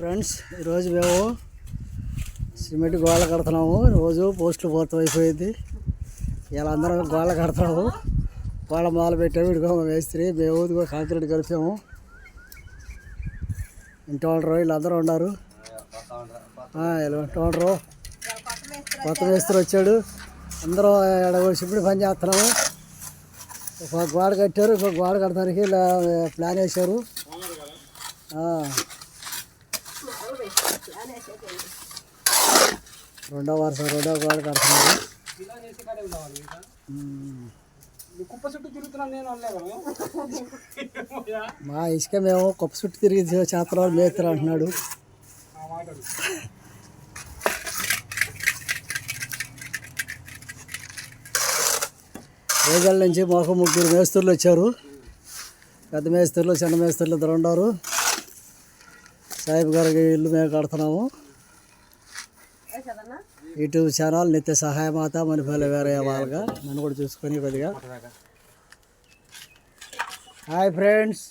Friends ఈరోజు మేము cement గోళ్ళ కడుతున్నాము. రోజు పోస్టులు పూర్తం అయిపోయింది. ఇలా అందరం గోళ్ళ కడుతున్నాము. గోళ్ళ మొదలు పెట్టాము. ఇదిగో మేస్త్రి మేము కూడా కాంక్రీట్ కలిపాము. ఇంటి వాళ్ళు వీళ్ళందరూ ఉన్నారు. ఆ, ఇంటి వాళ్ళు కొత్త మేస్త్రి వచ్చాడు. అందరూ ఇక్కడ సిమెంట్ పని చేస్తున్నాము. ఒక గోడ కట్టారు. ఇంకో గోడ కట్టడానికి ప్లాన్ వేశారు. ఆ. రెండో వరుస రెండో గోడ కడుతున్నారు. అనలేదు? మా ఇసుక మేము కుప్ప చుట్టూ తిరిగి చేతలు మేస్తారు అంటున్నాడు. రేగళ్ళ నుంచి మాకు ముగ్గురు మేస్త్రులు వచ్చారు. పెద్ద మేస్త్రులు చిన్న మేస్త్రులు ఇద్దరు ఉన్నారు. సాహిబ్ గారికి ఇల్లు మేము కడుతున్నాము. యూట్యూబ్ ఛానల్ నిత్య సహాయమాత మనిపల్లి వేరే వాళ్ళగా నన్ను కూడా చూసుకొని కొద్దిగా. Hi friends.